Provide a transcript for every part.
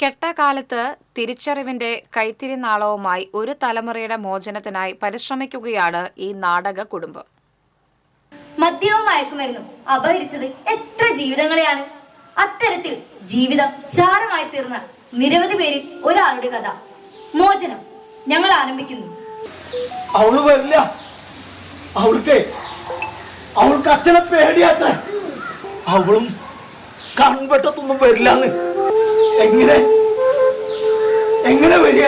കെട്ടകാലത്ത് തിരിച്ചറിവിന്റെ കൈത്തിരി നാളവുമായി ഒരു തലമുറയുടെ മോചനത്തിനായി പരിശ്രമിക്കുകയാണ് ഈ നാടക കുടുംബം മദ്യവും മയക്കുമരുന്നും അപഹരിച്ചത് എത്ര ജീവിതങ്ങളെയാണ്? അത്തരത്തിൽ ജീവിതം ചാരമായി തീർന്ന നിരവധി പേരിൽ ഒരാളുടെ കഥ. മോചനം ഞങ്ങൾ ആരംഭിക്കുന്നു. അവൾ വരില്ല. അവൾക്ക് അവൾക്ക് അച്ഛനെ പേടിയാത്ര അവളും കൺവെട്ടത്തൊന്നും വരില്ലാന്ന്. എങ്ങനെ? എങ്ങനെ വരിക?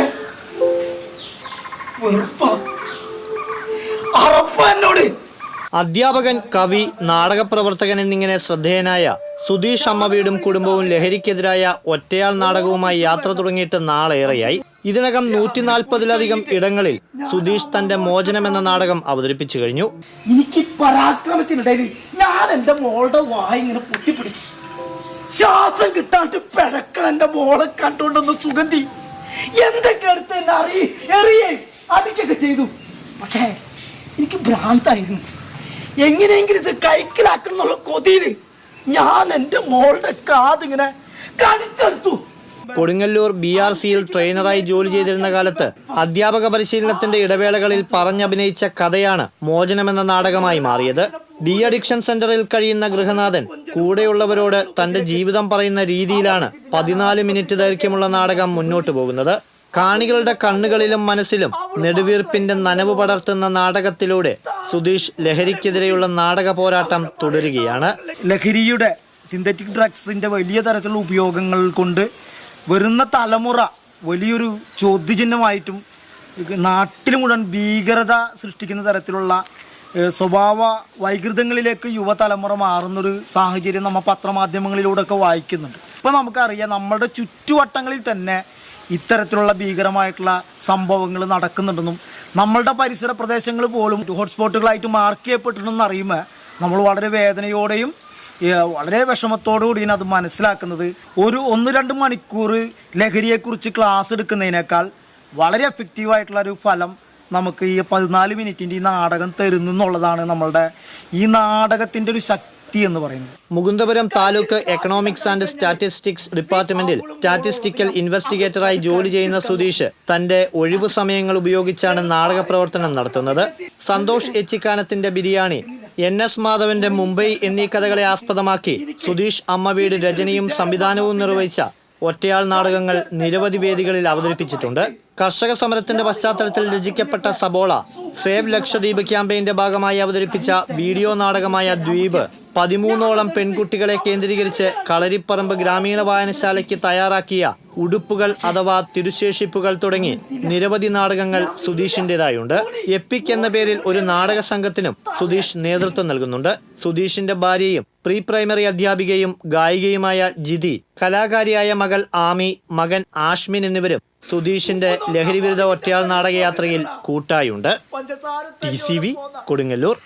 അധ്യാപകൻ കവി നാടകപ്രവർത്തകൻ എന്നിങ്ങനെ ശ്രദ്ധേയനായ സുധീഷ് അമ്മവീടും കുടുംബവും ലഹരിക്കെതിരായ ഒറ്റയാൾ നാടകവുമായി യാത്ര തുടങ്ങിയിട്ട് നാളേറെയായി. ഇതിനകം നൂറ്റി നാൽപ്പതിലധികം ഇടങ്ങളിൽ സുധീഷ് തന്റെ മോചനം എന്ന നാടകം അവതരിപ്പിച്ചു കഴിഞ്ഞു. എനിക്ക് പരാക്രമത്തിനിടയിൽ ഞാൻ എന്റെ മോളുടെ വായ ഇങ്ങനെ പൊട്ടിപ്പിടിച്ച് ശ്വാസം കിട്ടാണ്ട് പിഴക്കണ എന്റെ മോളെ കണ്ടുകൊണ്ടെന്ന് സുഗന്ധി. എന്തൊക്കെ എടുത്ത് എന്നെ അറിയ എറിയേ? അടിക്കൊക്കെ ചെയ്തു. പക്ഷേ എനിക്ക് ഭ്രാന്തായിരുന്നു. എങ്ങനെയെങ്കിലും ഇത് കൈക്കലാക്കണം എന്നുള്ള കൊതിയിൽ ഞാൻ എന്റെ മോളുടെ കാതിങ്ങനെ കടിച്ചെടുത്തു. കൊടുങ്ങല്ലൂർ ബി ആർ സിയിൽ ട്രെയിനറായി ജോലി ചെയ്തിരുന്ന കാലത്ത് അധ്യാപക പരിശീലനത്തിന്റെ ഇടവേളകളിൽ പറഞ്ഞഭിനയിച്ച കഥയാണ് മോചനമെന്ന നാടകമായി മാറിയത്. ഡി അഡിക്ഷൻ സെന്ററിൽ കഴിയുന്ന ഗൃഹനാഥൻ കൂടെയുള്ളവരോട് തന്റെ ജീവിതം പറയുന്ന രീതിയിലാണ് പതിനാല് മിനിറ്റ് ദൈർഘ്യമുള്ള നാടകം മുന്നോട്ടു പോകുന്നത്. കാണികളുടെ കണ്ണുകളിലും മനസ്സിലും നെടുവീർപ്പിന്റെ നനവ് പടർത്തുന്ന നാടകത്തിലൂടെ സുധീഷ് ലഹരിക്കെതിരെയുള്ള നാടക പോരാട്ടം തുടരുകയാണ്. ലഹരിയുടെ സിന്തറ്റിക് ഡ്രഗ്സിന്റെ വലിയ തരത്തിലുള്ള ഉപയോഗങ്ങൾ കൊണ്ട് വരുന്ന തലമുറ വലിയൊരു ചോദ്യചിഹ്നമായിട്ടും നാട്ടിൽ മുഴുവൻ ഭീകരത സൃഷ്ടിക്കുന്ന തരത്തിലുള്ള സ്വഭാവ വൈകൃതങ്ങളിലേക്ക് യുവതലമുറ മാറുന്നൊരു സാഹചര്യം നമ്മൾ പത്രമാധ്യമങ്ങളിലൂടെയൊക്കെ വായിക്കുന്നുണ്ട്. ഇപ്പോൾ നമുക്കറിയാം നമ്മുടെ ചുറ്റുവട്ടങ്ങളിൽ തന്നെ ഇത്തരത്തിലുള്ള ഭീകരമായിട്ടുള്ള സംഭവങ്ങൾ നടക്കുന്നുണ്ടെന്നും നമ്മളുടെ പരിസര പ്രദേശങ്ങൾ പോലും ഹോട്ട്സ്പോട്ടുകളായിട്ട് മാർക്ക് ചെയ്യപ്പെട്ടിട്ടുണ്ടെന്ന് അറിയുമ്പോൾ നമ്മൾ വളരെ വേദനയോടെയും വളരെ വിഷമത്തോടു കൂടിയാണ് അത് മനസ്സിലാക്കുന്നത്. ഒരു ഒന്ന് രണ്ട് മണിക്കൂർ ലഹരിയെക്കുറിച്ച് ക്ലാസ് എടുക്കുന്നതിനേക്കാൾ വളരെ എഫക്റ്റീവായിട്ടുള്ള ഒരു ഫലം നമുക്ക് ഈ പതിനാല് മിനിറ്റിന്റെ ഈ നാടകം തരുന്നു എന്നുള്ളതാണ് നമ്മളുടെ ഈ നാടകത്തിന്റെ ഒരു ശക്തി എന്ന് പറയുന്നത്. Mukundapuram taluk economics and statistics ഡിപ്പാർട്ട്മെന്റിൽ സ്റ്റാറ്റിസ്റ്റിക്കൽ ഇൻവെസ്റ്റിഗേറ്ററായി ജോലി ചെയ്യുന്ന സുധീഷ് തന്റെ ഒഴിവു സമയങ്ങൾ ഉപയോഗിച്ചാണ് നാടക പ്രവർത്തനം നടത്തുന്നത്. സന്തോഷ് എച്ചിക്കാനത്തിന്റെ ബിരിയാണി എൻ എസ് മാധവന്റെ മുംബൈ എന്നീ കഥകളെ ആസ്പദമാക്കി സുധീഷ് അമ്മ വീട് രചനയും സംവിധാനവും നിർവഹിച്ച ഒറ്റയാൾ നാടകങ്ങൾ നിരവധി വേദികളിൽ അവതരിപ്പിച്ചിട്ടുണ്ട്. കർഷക സമരത്തിന്റെ പശ്ചാത്തലത്തിൽ രചിക്കപ്പെട്ട സബോള സേവ് ലക്ഷദ്വീപ് ക്യാമ്പയിന്റെ ഭാഗമായി അവതരിപ്പിച്ച വീഡിയോ നാടകമായ ദ്വീപ് പതിമൂന്നോളം പെൺകുട്ടികളെ കേന്ദ്രീകരിച്ച് കളരിപ്പറമ്പ് ഗ്രാമീണ വായനശാലയ്ക്ക് തയ്യാറാക്കിയ ഉടുപ്പുകൾ അഥവാ തിരുശേഷിപ്പുകൾ തുടങ്ങി നിരവധി നാടകങ്ങൾ സുധീഷിന്റെതായുണ്ട് എപ്പിക് എന്ന പേരിൽ ഒരു നാടക സംഘത്തിനും സുധീഷ് നേതൃത്വം നൽകുന്നുണ്ട്. സുധീഷിന്റെ ഭാര്യയും പ്രീ പ്രൈമറി അധ്യാപികയും ഗായികയുമായ ജിതി കലാകാരിയായ മകൾ ആമി മകൻ ആഷ്മിൻ എന്നിവരും സുധീഷിന്റെ ലഹരിവിരുദ്ധ ഒറ്റയാൾ നാടകയാത്രയിൽ കൂട്ടായുണ്ട്. T C V Kodungallur.